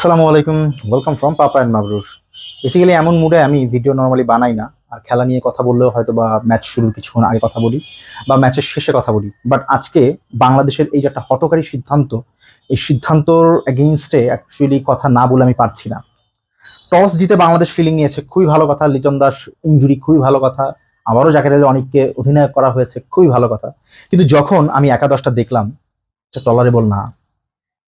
আসসালামু আলাইকুম। Welcome from papa and Mabrur basically এমন মুডে আমি ভিডিও নর্মালি বানাই না। আর খেলা নিয়ে কথা বললেও হয়তো বা ম্যাচ শুরুর কিছুক্ষণ আগে কথা বলি বা ম্যাচের শেষে কথা বলি। বাট আজকে বাংলাদেশের এই যে একটা হটকারী সিদ্ধান্ত, এই সিদ্ধান্তর এগেইনস্টে অ্যাকচুয়ালি কথা না বলে আমি পারছি না। টস জিতে বাংলাদেশ ফিলিং নিয়েছে, খুবই ভালো কথা। লিটন দাস ইঞ্জুরি খুবই ভালো কথা। আবারও জাকের আলী অনেককে অধিনায়ক করা হয়েছে, খুবই ভালো কথা। কিন্তু যখন আমি একাদশটা দেখলাম, এটা টলারেবল না।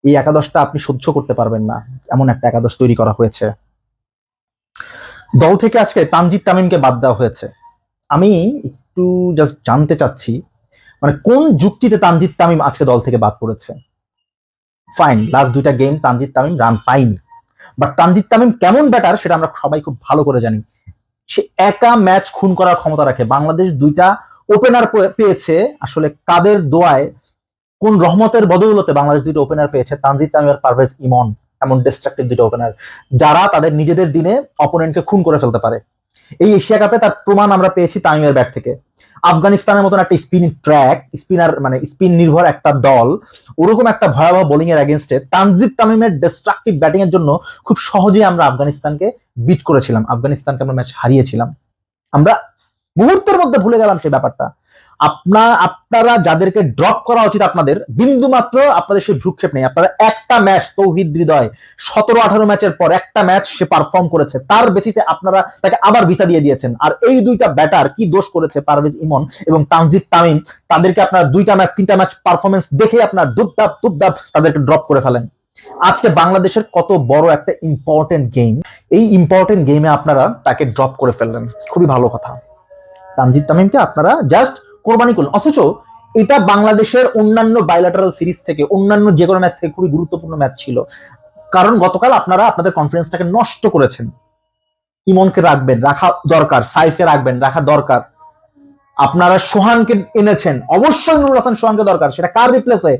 এই একাদশটা আপনি সহ্য করতে পারবেন না। এমন একটা একাদশ তৈরি করা হয়েছে। দল থেকে আজকে তানজিদ তামিমকে বাদ দেওয়া হয়েছে। আমি একটু জাস্ট জানতে চাচ্ছি মানে কোন যুক্তিতে তানজিদ তামিম আজকে দল থেকে বাদ পড়েছে? ফাইন লাস্ট দুইটা গেম তানজিদ তামিম রান পাইনি বাট তানজিদ তামিম কেমন ব্যাটার সেটা আমরা সবাই খুব ভালো করে জানি। সে একা ম্যাচ খুন করার ক্ষমতা রাখে। বাংলাদেশ দুইটা ওপেনার পেয়েছে। আসলে কাদের দোয়ায় কোন রহমতের বদৌলতে বাংলাদেশ দুটো ওপেনার পেয়েছে? তানজিদ তামিম পারভেজ ইমন, এমন ডিস্ট্রাকটিভ দুটো ওপেনার যারা তাদের নিজেদের দিনে অপোনেন্টকে খুন করে ফেলতে পারে। এই এশিয়া কাপে তার প্রমাণ আমরা পেয়েছি তামিমের ব্যাট থেকে। আফগানিস্তানের মতন একটা স্পিন ট্র্যাক স্পিনার মানে স্পিন নির্ভর একটা দল, ওরকম একটা ভয়াবহ বোলিং এর এগেনস্টে তানজিদ তামিমের ডিস্ট্রাকটিভ ব্যাটিং এর জন্য খুব সহজেই আমরা আফগানিস্তানকে বিট করেছিলাম। আফগানিস্তানকে আমরা ম্যাচ হারিয়েছিলাম। আমরা মুহূর্তের মধ্যে ভুলে গেলাম সেই ব্যাপারটা। আপনা, আপনারা যাদেরকে ড্রপ করা উচিত আপনাদের বিন্দু মাত্র আপনাদের সেই ভ্রুক্ষেপ নেই। আপনারা একটা ম্যাচ তৌহিদ হৃদয়, সতেরো, আঠারো ম্যাচের পর একটা ম্যাচ সে পারফর্ম করেছে। তার বেসিসে আপনারা তাকে আবার ভিসা দিয়ে দিয়েছেন। আর এই দুইটা ব্যাটার কি দোষ করেছে পারভেজ ইমন এবং তানজিদ তামিম? তাদেরকে আপনারা দুইটা ম্যাচ তিনটা ম্যাচ পারফরমেন্স দেখে আপনার দুপদাপ দুপদাপ তাদেরকে ড্রপ করে ফেলেন। আজকে বাংলাদেশের কত বড় একটা ইম্পর্টেন্ট গেম এই ইম্পর্টেন্ট গেমে আপনারা তাকে ড্রপ করে ফেললেন। খুবই ভালো কথা। তানজিদ তামিমকে আপনারা জাস্ট কোরবানি করলেন অথচ এটা বাংলাদেশের অন্যান্য বাইলাটারাল সিরিজ থেকে, অন্যান্য যে কোনো ম্যাচ থেকে খুবই গুরুত্বপূর্ণ ম্যাচ ছিল। কারণ গতকাল আপনারা আপনাদের কনফিডেন্সটাকে নষ্ট করেছেন। ইমনকে রাখবেন, রাখা দরকার, সাইফকে রাখবেন, রাখা দরকার। আপনারা সোহানকে এনেছেন, অবশ্যই নুরুল হাসান সোহানকে দরকার। সেটা কার রিপ্লেসে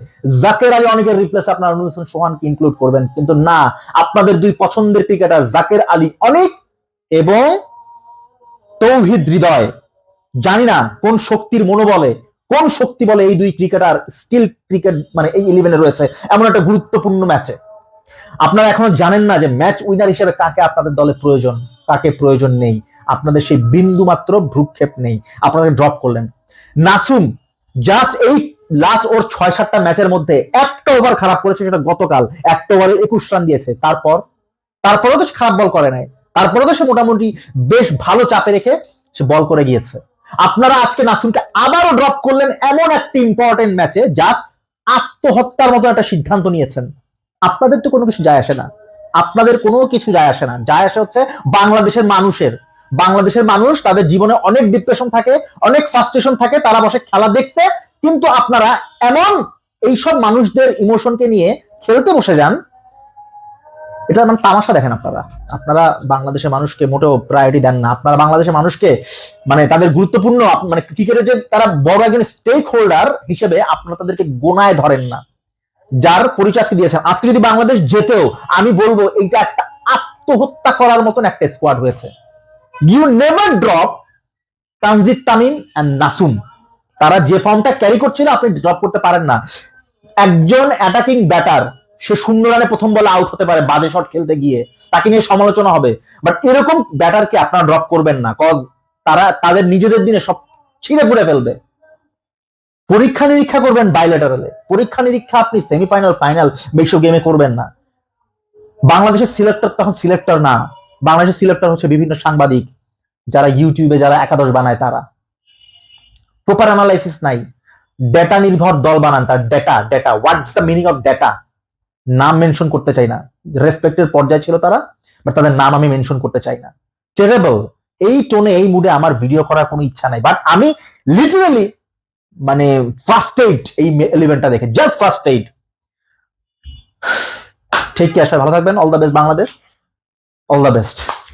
জাকের আলী অনেকের রিপ্লেসে আপনারা নুরুল হাসান সোহানকে ইনক্লুড করবেন। কিন্তু না, আপনাদের দুই পছন্দের ক্রিকেটার জাকের আলী অনেক এবং তৌহিদ হৃদয়। জানি না কোন শক্তির মনোবলে, কোন শক্তি বলে এই দুই ক্রিকেটার স্কিল ক্রিকেট মানে এই ইলেভেনে রয়েছে, এমন একটা গুরুত্বপূর্ণ ম্যাচে আপনারা এখনও জানেন না যে ম্যাচ উইনার হিসেবে কাকে আপনাদের দলে প্রয়োজন, কাকে প্রয়োজন নেই। আপনাদের সেই বিন্দু মাত্র ভ্রুক্ষেপ নেই। আপনাদের ড্রপ করলেন। নাসুম জাস্ট এই লাস্ট ওর ছয় সাতটা ম্যাচের মধ্যে একটা ওভার খারাপ করেছে সেটা গতকাল। একটা ওভারে একুশ রান দিয়েছে। তারপর, তারপরেও তো সে খারাপ বল করে নাই। তারপরেও তো সে মোটামুটি বেশ ভালো চাপে রেখে সে বল করে গিয়েছে। আপনারা আজকে নাসুমকে আবারও ড্রপ করলেন এমন একটা ইম্পর্টেন্ট ম্যাচে জাস্ট আত্মহত্যার মতো একটা সিদ্ধান্ত নিয়েছেন। আপনাদের তো কোনো কিছু যায় আসে না। আপনাদের কোনো কিছু যায় আসে না। যায় আসে হচ্ছে বাংলাদেশের মানুষের। বাংলাদেশের মানুষ, তাদের জীবনে অনেক ডিপ্রেশন থাকে, অনেক ফ্রাস্ট্রেশন থাকে, তারা বসে খেলা দেখতে, কিন্তু আপনারা এমন এইসব মানুষদের ইমোশনকে নিয়ে খেলতে বসে যান এটা মানে তামাশা দেখেন আপনারা। আপনারা বাংলাদেশের মানুষকে মোটেও প্রায়োরিটি দেন না। আপনারা বাংলাদেশের মানুষকে মানে তাদের গুরুত্বপূর্ণ মানে ক্রিকেটের যে তারা বড় একজন স্টেক হোল্ডার হিসেবে আপনারা তাদেরকে গোনায় ধরেন না। যার পরিচয় দিয়েছেন। আজকে যদি বাংলাদেশ যেতেও আমি বলব এইটা একটা আত্মহত্যা করার মতন একটা স্কোয়াড হয়েছে। You never drop Tanzid Tamim and Nasum. তারা যে ফর্মটা ক্যারি করছিল, আপনি ড্রপ করতে পারেন না। একজন অ্যাটাকিং ব্যাটার সে শূন্য রানে প্রথম বলে আউট হতে পারে, বাজে শট খেলতে গিয়ে। তাকে নিয়ে সমালোচনা হবে। বাট এরকম ব্যাটারকে আপনারা ড্রপ করবেন না কজ তারা, তাদের নিজেদের দিনে সব ছিঁড়ে ফুড়ে ফেলবে। পরীক্ষা নিরীক্ষা করবেন বাইলেটারালে পরীক্ষা নিরীক্ষা আপনি সেমিফাইনাল ফাইনাল এইসব গেমে করবেন না। বাংলাদেশের সিলেক্টর তখন সিলেক্টর না। বাংলাদেশের সিলেক্টর হচ্ছে বিভিন্ন সাংবাদিক, যারা ইউটিউবে যারা একাদশ বানায় তারা। প্রপার অ্যানালাইসিস নাই। ডেটা নির্ভর দল বানান তার data data what's the meaning of data নাম মেনশন করতে চাই না। রেসপেক্টের পর্যায়ে ছিল তারা বাট তাদের নাম আমি মেনশন করতে চাই না। টেরেবল এই টোনে এই মুডে আমার ভিডিও করার কোনো ইচ্ছা নাই। বাট আমি লিটারালি মানে ফার্স্ট এইড এই এলিভেন্টটা দেখে জাস্ট ফার্স্ট এইড ঠিক আছে ভালো থাকবেন? All the best Bangladesh. All the best